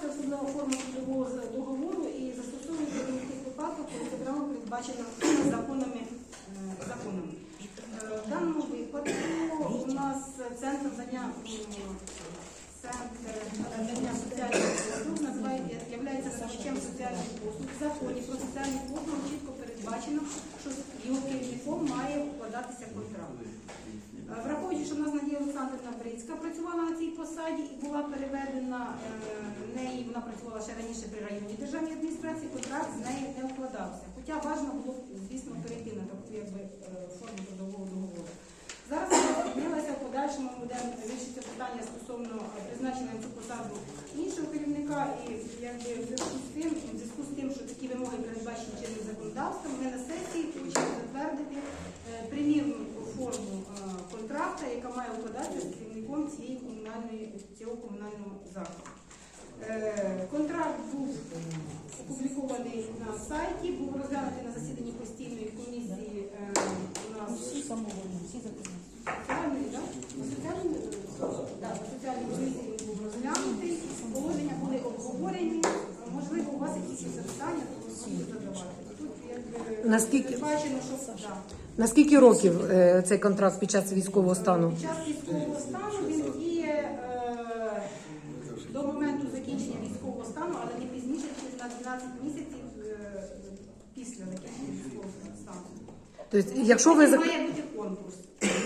це особлива форма трудового договору і застосовується до тих випадків, коли програма передбачена законами. е, законами. Е, В даному випадку у нас центр надання центр надання соціальних послуг називається являється надавачем соціальних послуг. В законі про соціальні послуги чітко передбачено, що його керівником має укладатися контракт. Е, Враховуючи, що в нас Надія Олександрівна Брицька працювала на цій посаді і була переведена е, неї, вона працювала ще раніше при районній державній адміністрації, контракт з нею не укладався. Хоча важливо було, звісно, перейти на таку якби, е, форму трудового договору. Зараз змінилася, в подальшому буде вирішиться питання стосовно призначення на цю посаду іншого керівника і якби в зв'язку з тим, в зв'язку з тим, що такі вимоги передбачені чинним законодавством, ми на сесії хочемо затвердити е, примірну форму е, контракта, яка укладатися керівником цієї комунальної цього комунального закладу. Е, Контракт був опублікований на сайті, був розглянутий на засіданні постійної комісії е, у нас Всі самовольні, всі? На соціальній, комісії він був розглянутий, положення були обговорені. Можливо, у вас якісь запитання, то ви можете задавати. Тут Наскільки- передбачено, що да. На скільки років е, цей контракт під час військового стану? Під час військового стану він діє е, до моменту закінчення військового стану, але не пізніше, ніж на 12 місяців е, після закінчення військового стану. Тобто, якщо ви зак- має бути конкурс.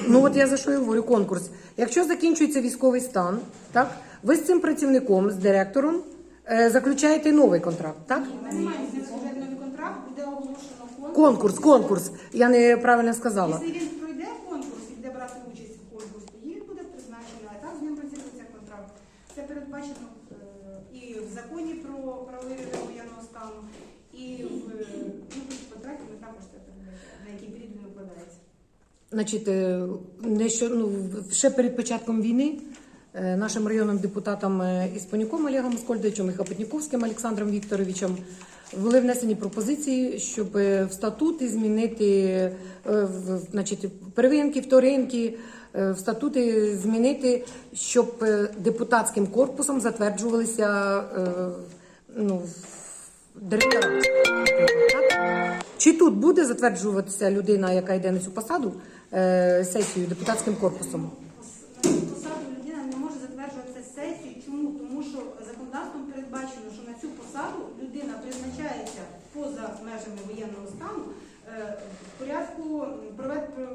ну от я за що і говорю конкурс. Якщо закінчується військовий стан, так ви з цим працівником, з директором е, заключаєте новий контракт, так? Ми не маємо з ним служити новий контракт, буде оголошено конкурс. Конкурс. Я неправильно сказала. Якщо він пройде конкурс і буде брати участь в конкурсі, він буде призначений, а так з ним розірветься контракт. Це передбачено е, і в законі про правовий режим воєнного стану, і в е, ну, в контракті ми також це передбачаємо, на який період він укладається. Значить, е, не що, ну, ще перед початком війни нашим районним депутатам е, Іспанюком Олегом Скольдовичем і Хапотніковським Олександром Вікторовичем були внесені пропозиції, щоб е, в статути змінити е, значить, первинки, вторинки, е, в статути змінити, щоб е, депутатським корпусом затверджувалися е, ну, директора. Чи тут буде затверджуватися людина, яка йде на цю посаду, е, сесією депутатським корпусом? На цю посаду людина не може затверджуватися сесією. Чому? Тому що законодавством передбачено, що на цю посаду людина призначається поза межами воєнного стану е, в порядку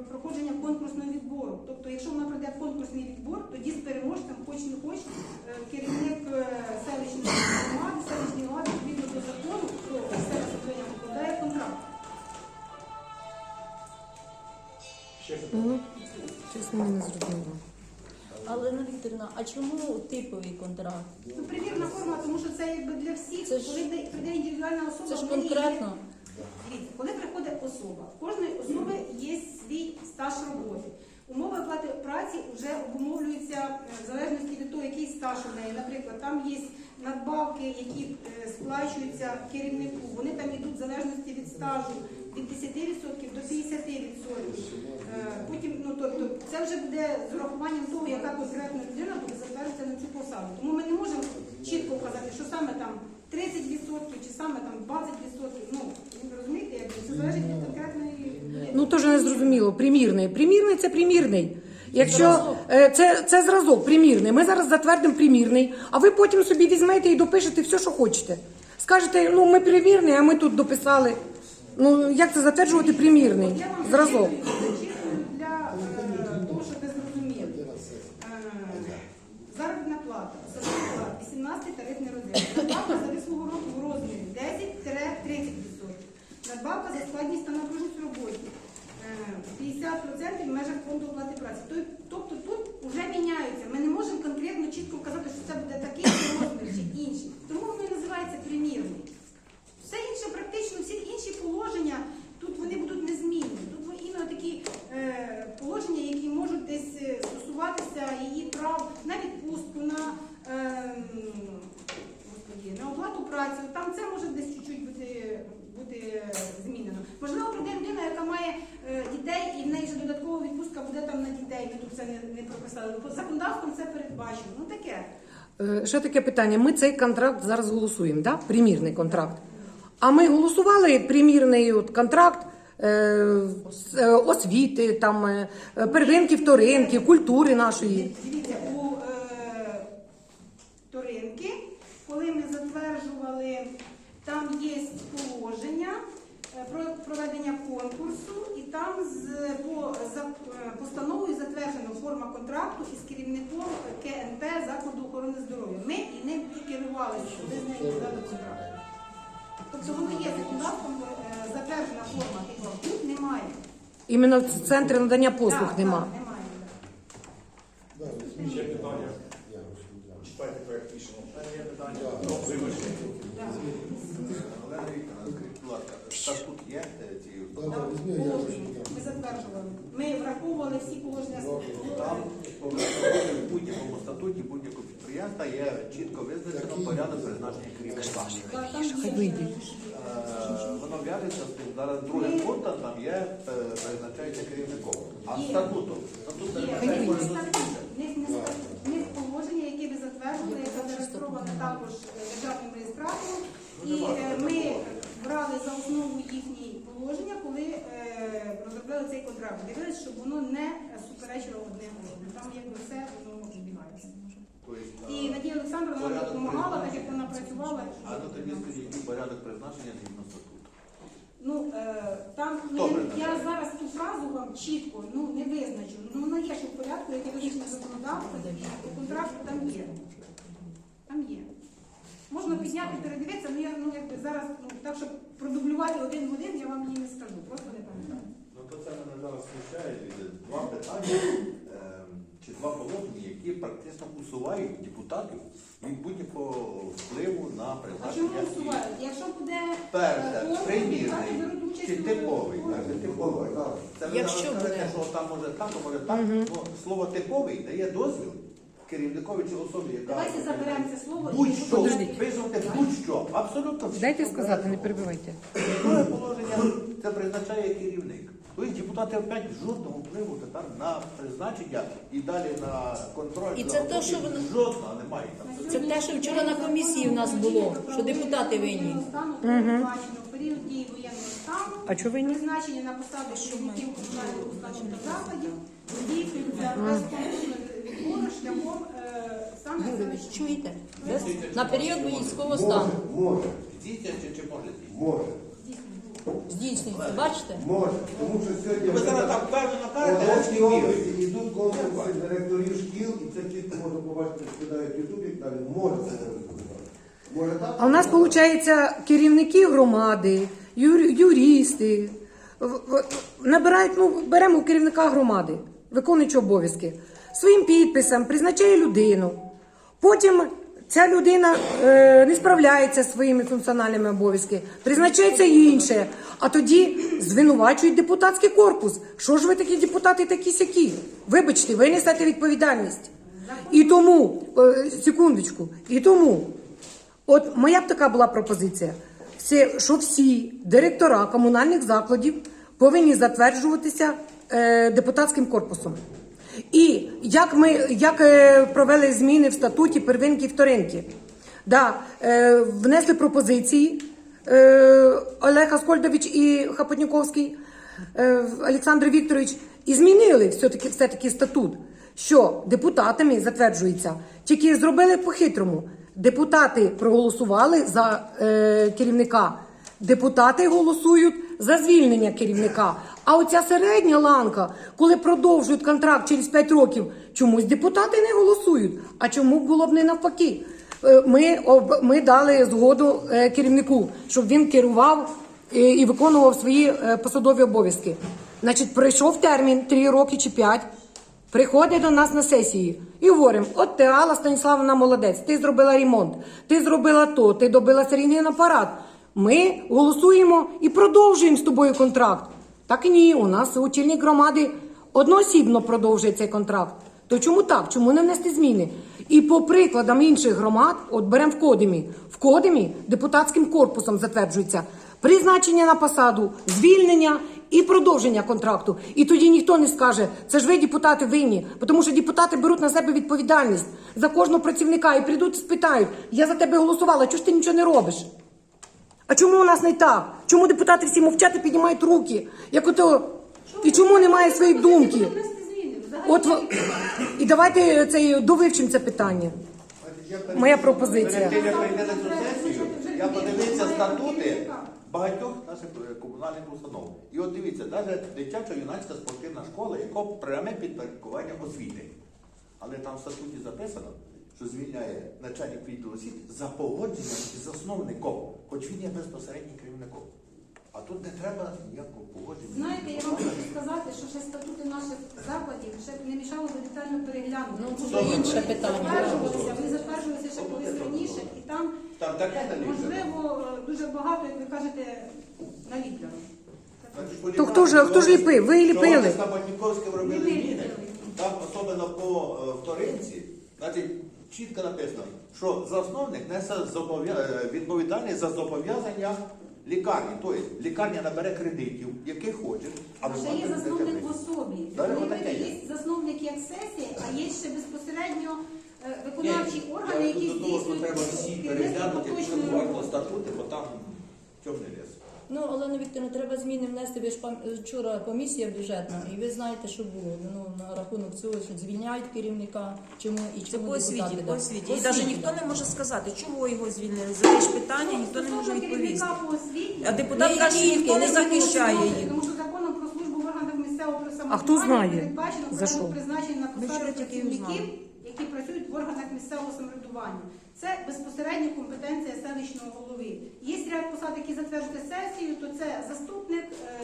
проходження конкурсного відбору. Тобто, якщо вона пройде конкурсний відбор, тоді з переможцем, хоч не хоч, е, керівник е, селищної громади, селищної влади відповідно до закону про місцеве самоврядування укладає контракт. Чесно, не зрозуміло. Алена Вікторівна, а чому типовий контракт? Ну, примірна форма, тому що це якби для всіх, Це ж- коли прийде індивідуальна особа, Це ж конкретно. Особа, в кожної особи є свій стаж роботи. Умови оплати праці вже обумовлюються е, в залежності від того, який стаж у неї. Наприклад, там є надбавки, які е, сплачуються керівнику. Вони там йдуть в залежності від стажу від 10% до 50%. Е, Потім, ну тобто, це вже буде з урахуванням того, яка конкретна людина буде затвердитися на цю посаду. Тому ми не можемо чітко вказати, що саме там 30% чи саме там 20%. Ну розумієте, як це залежить від конкретної. Ну теж не зрозуміло. Примірний. Примірний це примірний. Якщо е, це, це зразок примірний, ми зараз затвердимо примірний, а ви потім собі візьмете і допишете все, що хочете. Скажете, ну ми примірний, а ми тут дописали. Ну як це затверджувати примірний зразок? зачитую- зачитую для е, того, щоб ви зрозуміли. Е, Заробітна плата, особова 18 тарифний розряд. Надбавка за вислугу року в розмірі 10-30%. Надбавка за складність та напруженість роботи роботі. е, 50% в межах фонду оплати праці. Той- Тобто тут вже міняються. Ми не можемо конкретно чітко вказати, що це буде такий розмір чи інший. Тому воно і називається примірний. Все інше, практично всі інші положення, тут вони будуть незмінні. Тут ви- іменно такі е, положення, які можуть десь е, стосуватися її прав на відпустку, на, е, господі, на оплату праці. Там це може десь чуть-чуть бути, бути змінено. Можливо, прийде людина, яка має е, дітей, і в неї вже додаткова відпустка буде там на дітей. Ми тут це не, прописали. По законодавством це передбачено. Ну таке. Е, Ще таке питання. Ми цей контракт зараз голосуємо, да? примірний контракт. А ми голосували примірний от контракт е, з, е, освіти, там, е, первинки, вторинки, культури нашої. Дивіться, у е, Торинки, коли ми затверджували, там є положення проведення конкурсу, і там по е, постановою затверджена форма контракту із керівником КНП закладу охорони здоров'я. Ми і ним і керувалися, коли з нею дали контракт. Тобто воно є законодавством е, затверджена форма, і тут немає. Іменно в центрі надання послуг Так, так, немає. так. Ще питання. Читайте проект рішення. Є питання. Ну, вибачте. Олена Вікторовна, скажіть, будь ласка, статут є е, цієї установи? Там положення ми затверджували. Ми враховували всі положення Там по в будь-якому статуті будь-якого підприємства є чітко визначено порядок призначення керівника. Е, Воно в'яжеться з тим. Зараз другим пунктом там є е, призначається керівником. А статутом? Статут не положення, які ви затверджували, яке зареєстроване також е, державним реєстратором. І е, ми брали за основу їхні положення, коли розробляли цей контракт. Дивилися, щоб воно не суперечило одне одному. Там якби все воно збігається. Тобто, І Надія Олександровна нам допомагала, так як вона працювала. А ну тоді скажіть, який порядок призначення згідно статуту? Ну е, там ну, Хто я, призначає? я зараз ту фразу вам чітко ну не визначу. Ну вона є ще в порядку, який визначено законодавством, і контракт там є. Там є. Можна підняти, передивитися, але я ну якби зараз ну так, щоб продублювати один в один, я вам її не скажу. Просто не пам'ятаю. Ну то це мене зараз смущає два питання два положення, які практично усувають депутатів від будь-якого впливу на А чому призначення. Якщо буде е, Перше, конкурс, примірний депутати беруть участь чи у типовий. Так, типовий. Це ви Якщо зараз скажете, буде. що там може так, а може так. Ну, слово типовий дає дозвіл керівникові чи особі, яка Давайте заберемо це слово і будь-що, визвати будь-що, абсолютно все. Дайте сказати, не перебивайте. Друге положення це призначає керівник. Тобто депутати опять жодного впливу тепер на призначення і далі на контроль. І це те, що воно- жодного немає там. Це те, що вчора на комісії в нас було, що депутати винні. Стану передбачено в період дії воєнного стану. А чого винні? Призначення на посади керівників комунальних установ та закладів здійснюється без конкурсного відбору шляхом е, саме чуєте? На період військового стану Може, Здійснює чи, чи може може, здійснюється, бачите? може. Тому що сьогодні Ви зараз так впевнено в кажете, я Одеській не області йдуть конкурси директорів шкіл, і це чітко можна побачити, скидають в Ютубі і далі. Може це може Може так? А у нас, виходить, керівники громади, юр- юристи. в- в- Набирають, ну, беремо керівника громади, виконуючи обов'язки, своїм підписом призначає людину. Потім ця людина е, не справляється зі своїми функціональними обов'язками, призначається інше. А тоді звинувачують депутатський корпус. Що ж ви такі депутати такі сякі? Вибачте, ви несете відповідальність. І тому, е, секундочку, і тому От моя б така була пропозиція, все, що всі директора комунальних закладів повинні затверджуватися е, депутатським корпусом. І як ми як е, провели зміни в статуті первинки і вторинки, да, е, внесли пропозиції е, Олег Аскольдович і Хапотніковський е, Олександр Вікторович і змінили все-таки, все-таки статут, що депутатами затверджується. Тільки зробили по-хитрому. Депутати проголосували за керівника. Депутати голосують за звільнення керівника. А оця середня ланка, коли продовжують контракт через 5 років, чомусь депутати не голосують. А чому було б не навпаки? Е, Ми, ми дали згоду е, керівнику, щоб він керував і, і виконував свої е, посадові обов'язки. Значить, пройшов термін 3 роки чи 5, приходить до нас на сесії і говоримо: от ти Алла Станіславовна молодець, ти зробила ремонт, ти зробила то, ти добила серійний апарат. Ми голосуємо і продовжуємо з тобою контракт. Так ні, у нас очільник громади одноосібно продовжує цей контракт. То чому так? Чому не внести зміни? І по прикладам інших громад, от беремо в Кодимі. В Кодимі депутатським корпусом затверджується призначення на посаду, звільнення і продовження контракту. І тоді ніхто не скаже, це ж ви депутати винні, тому що депутати беруть на себе відповідальність за кожного працівника і прийдуть і спитають: я за тебе голосувала, чого ж ти нічого не робиш? А чому у нас не так? Чому депутати всі мовчать і піднімають руки? Як ото... І чому немає своєї думки? От в- і давайте цей довивчимо це питання. Моя пропозиція. Перед тим, як прийти на цю сесію, я подивився статути багатьох наших е, комунальних установ. І от дивіться, навіть дитяча юнацька спортивна школа, яка пряме підпорядкування освіти. Але там в статуті записано, що звільняє начальник відділу освіти за погодженням із засновником, хоч він є безпосереднім керівником. А тут не треба ніякого погодження. Знаєте, я вам хочу сказати, що ще статути наших закладів ще не мішало би детально переглянути. Ну, Тому це що інше вони питання. затверджувалися, Вони затверджувалися ще колись раніше, і там Там таке е, наліплено. можливо дуже багато, як ви кажете, наліплено. То хто ж- хто ж ліпив? Ви ліпили. Що Батніковським робили Ми зміни, там особливо по е, вторинці, значить, чітко написано, що засновник несе е, відповідальність за зобов'язання лікарні. Тобто лікарня набере кредитів, яких хоче, А ще є засновник в особі. Далі є. Є засновник як сесія, а є ще безпосередньо е, виконавчі органи, які що здійснюють треба всі переглянути, якщо поточної статути, бо там чорний ліс. Ну, Олена Вікторівна, треба зміни внести. Ви ж вчора комісія бюджетна, і ви знаєте, що було ну, на рахунок цього, що звільняють керівника, чому і Це по освіті, депутати, по да. освіті. І навіть ніхто не може сказати, чого його звільнили. Задаєш питання, ніхто не може відповісти. по освіті, А депутат каже, що ніхто не захищає їх. Тому що законом про службу в органах місцевого А хто самоврядування знає, передбачено за порядок що? призначення на Ми посади вчора тільки працівників, узнали. Які працюють в органах місцевого самоврядування. Це безпосередня компетенція селищного голови. Є ряд посад, які затверджують сесію, то це заступник, е,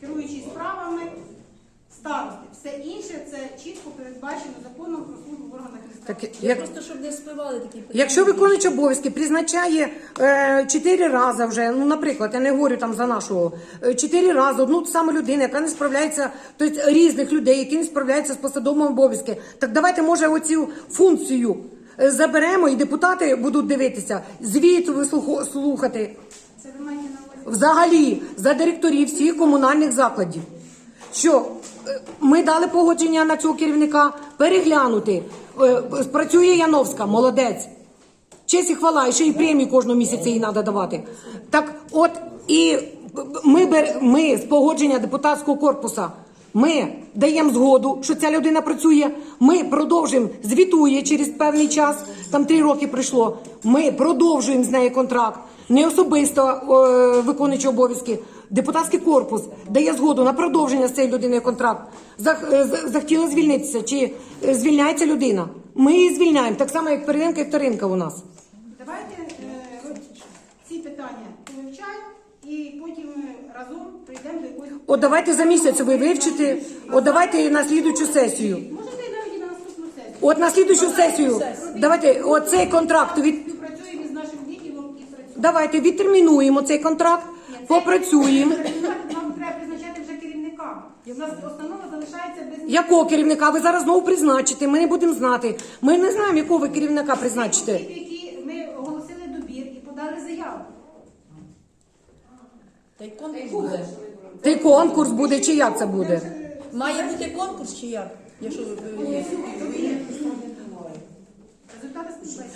керуючий справами, старости. Все інше це чітко передбачено законом про службу в органах місцевого Так, як, просто щоб не спливали такі питання. Якщо виконуючий обов'язки призначає е, чотири рази вже, ну наприклад, я не говорю там за нашого, е, чотири рази одну ту саму людину, яка не справляється, тобто різних людей, які не справляються з посадовими обов'язки, так давайте може оцю функцію е, заберемо і депутати будуть дивитися, звіт вислуху- слухати Це ви маєте на увазі. взагалі за директорів всіх комунальних закладів. Що ми дали погодження на цього керівника переглянути. Е, Працює Яновська, молодець. Честь і хвала, і ще й премію кожного місяця їй треба давати. Так от і ми, бер, ми з погодження депутатського корпуса. Ми даємо згоду, що ця людина працює. Ми продовжуємо, звітує через певний час. Там три роки пройшло. Ми продовжуємо з нею контракт. Не особисто е, виконуючи обов'язки. Депутатський корпус дає згоду на продовження з цією людиною контракт. Е, захотіла звільнитися, чи е, звільняється людина. Ми її звільняємо, так само як Перенка і вторинка у нас. Давайте е, ці питання повивчаємо і потім разом прийдемо до якоїсь. От давайте за місяць ви вивчите, от давайте на слідуючу сесію. Можете і навіть і на наступну сесію. От на слідуючу сесію, давайте оцей контракт від Співпрацюємо із нашим відділом і працюємо. давайте відтермінуємо цей контракт, попрацюємо. Нам треба призначати вже керівника. В нас постанова залишається без. Якого керівника ви зараз знову призначите? Ми не будемо знати. Ми не знаємо, якого ви керівника призначите. Осіб, які ми оголосили добір і подали заяву. Та й конкурс буде. Конкурс буде, чи як це буде? Має бути конкурс чи як? Якщо ви.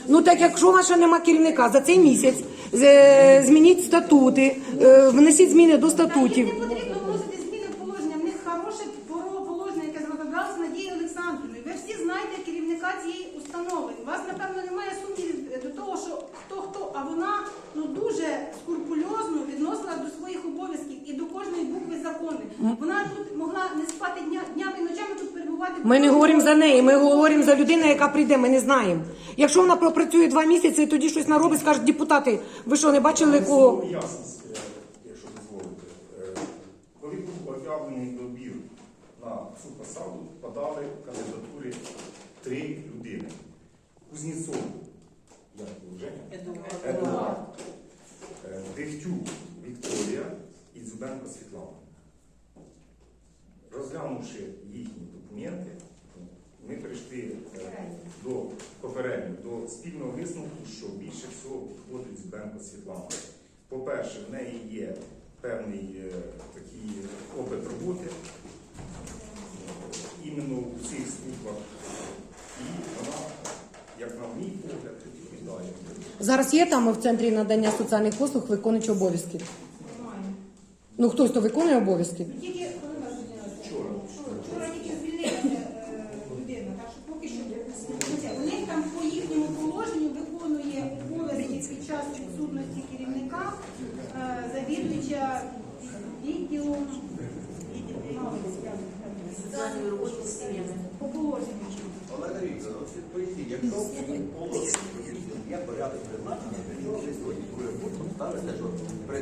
Ну так якщо ваша нема керівника за цей місяць, е, змініть статути, е, внесіть зміни до Та статутів. не потрібно вносити зміни в положення. В них хороше поро- положення, яке розроблялося Надією Олександрівною. Ви всі знаєте керівника цієї установи. У вас, напевно, немає сумнівів до того, що хто хто, а вона ну дуже скрупульозно відносила до своїх обов'язків і до кожної букви закону. Вона тут могла не спати дня, днями і ночами тут перебувати. Ми не говоримо за неї, ми говоримо за людину, яка прийде, ми не знаємо. Якщо вона пропрацює два місяці і тоді щось наробить, скажуть депутати, ви що, не бачили кого? Ясність, якщо дозволите. Е, Коли був об'явлений добір на цю посаду, подали кандидатури три людини. Кузнєцов, як Женя? Едуард. Е, Дегтюк Вікторія і Дзюбенко Світлана. Розглянувши їхні документи, ми прийшли е, до попередньо до спільного висновку, що більше всього підходить Дзюбенко Світлана. По-перше, в неї є певний е, такий опит роботи е, іменно у цих службах. І вона, як на мій погляд, відповідає. Зараз є там в центрі надання соціальних послуг виконуючі обов'язки. Немає. Ну хтось то виконує обов'язки. Тільки коли вас звільнилися? Вчора. Вчора тільки звільнилася е, людина, так що поки що Дивіться, у них там по їхньому положенню виконує обов'язки під час відсутності керівника, е, завідувача відділом по положенню. Олега Вікторовна, от відповідь, якщо в положенні є порядок призначення, для чого ви сьогодні друге пунктом ставите, що при,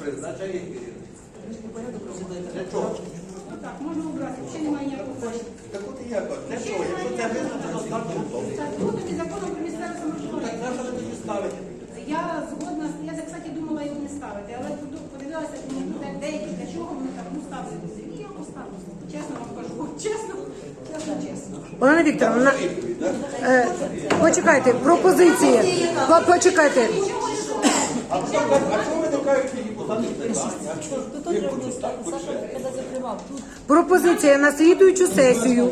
призначає керівник? Для чого? Ну так, можна обрати, ще немає ніякого. Так от і я кажу, для чого? Якщо це визначено статутом, Статутом і законом про місцеве так самоврядування. нащо ви тоді ставите? Я згодна, з- я, кстати, думала його не ставити, але подивилася, ну, де- деякі для чого вони так ну ставили туди. І я його поставила. Чесно вам кажу, чесно, чесно, чесно. Олена Вікторовна, е, почекайте, пропозиції. По- Почекайте. А що а чого виникають ці депутати питання? А чого Тут ви хочете так Саша, закривав, Пропозиція на слідуючу сесію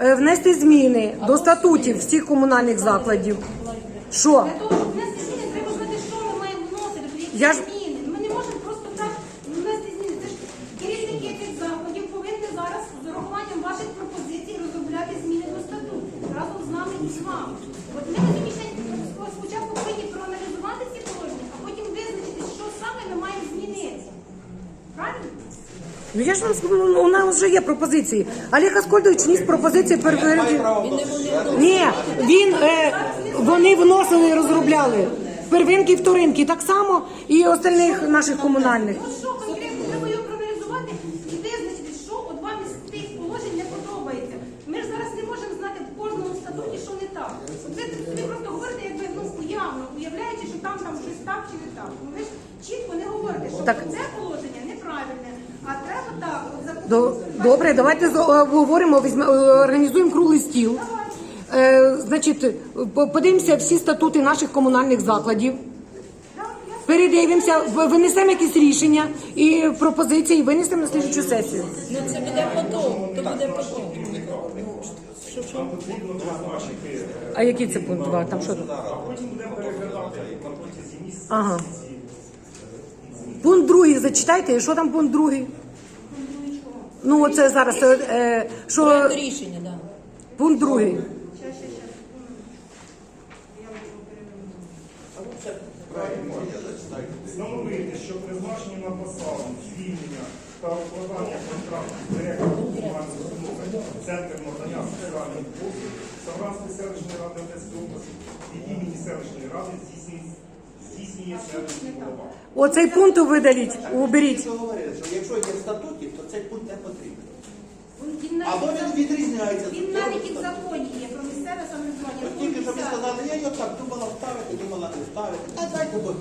е, внести зміни до статутів всіх комунальних закладів. Що? Для того, щоб внести зміни, треба знати, що ми маємо вносити, Я ж- зміни. Ми не можемо просто так внести зміни. Це ж керівники цих закладів повинні зараз з урахуванням ваших пропозицій розробляти зміни до статуту разом з нами і з вами. От ми на сьогоднішній день спочатку повинні проаналізувати ці положення, а потім визначити, що саме ми маємо змінити. Правильно? Ну я ж вам скажу, ну, у нас вже є пропозиції. Олег Аскольдович ніс пропозиції вони Ні, він е, вони вносили і розробляли первинки і вторинки так само і остальних наших комунальних. От що конкретно треба його проаналізувати і визначити, що от вам із тих положень не подобається. Ми ж зараз не можемо знати в кожному статуті, що не так. От ви, ви просто говорите, якби ну уявно, уявляючи, що там там щось так чи не так. Ну ви ж чітко не говорите, що Так. це положення неправильне, а треба так. От за До- Добре, давайте обговоримо, е, організуємо круглий стіл. Е, значить, подивимося всі статути наших комунальних закладів. Передивимося, винесемо якісь рішення і пропозиції, винесемо на слідчу сесію. Ну це буде потом, то буде потом. А який це пункт 2? Там що? Ага. Пункт другий зачитайте, що там пункт другий? Ну, оце зараз, е, е, що Проект рішення, так. Да. пункт другий. Встановити, що призначення на посаду, звільнення та укладання контракту з директором комунальної установи Центр надання соціальних послуг Савранської селищної ради Одеської області від імені селищної ради здійснює, здійснює селищний голова. Оцей пункт видаліть, уберіть. Що говорили, що якщо є в статуті, то цей пункт не потрібен. Він Або він відрізняється. він навіть і в законі є про місцеве самоврядування. От Тільки що ви сказали, я його так думала вставити, думала не вставити. Та дайте Бог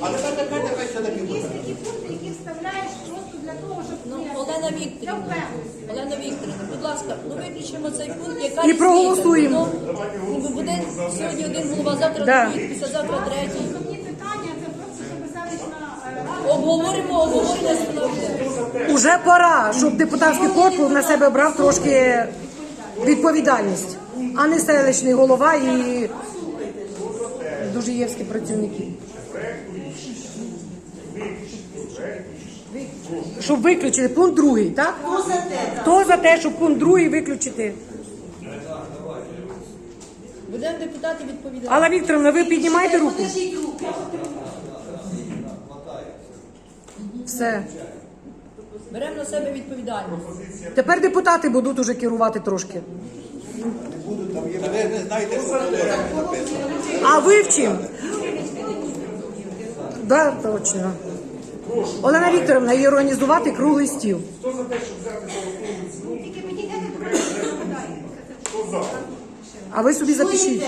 Але так тепер пункти, нехай все таки Є такі пункти, які вставляєш просто для того, щоб Ну, Олена для Вікторівна, впевненості. Олена Вікторівна, будь ласка, ну виключимо цей пункт, яка І різниця? проголосуємо. Ну, буде сьогодні один голова, завтра Да. другий, післязавтра третій. Основні питання це просто, щоб селищна е, Обговоримо, обговоримо справді. Уже пора, щоб депутатський корпус на себе брав трошки відповідальність, а не селищний голова і дужиєвські працівники. Щоб виключити пункт другий, так? Хто за те, щоб пункт другий виключити? Будемо депутати відповідати. Алла Вікторовна, ви піднімаєте руку? Все. Беремо на себе відповідальність. Тепер депутати будуть уже керувати трошки. Та ви не знаєте, що буде написано. А вивчим? Да, точно. Олена Вікторовна, і організувати круглий стіл. Хто за те, щоб взяти за основу тільки проекту, нагадаю. хто за? А ви собі запишіть. Ви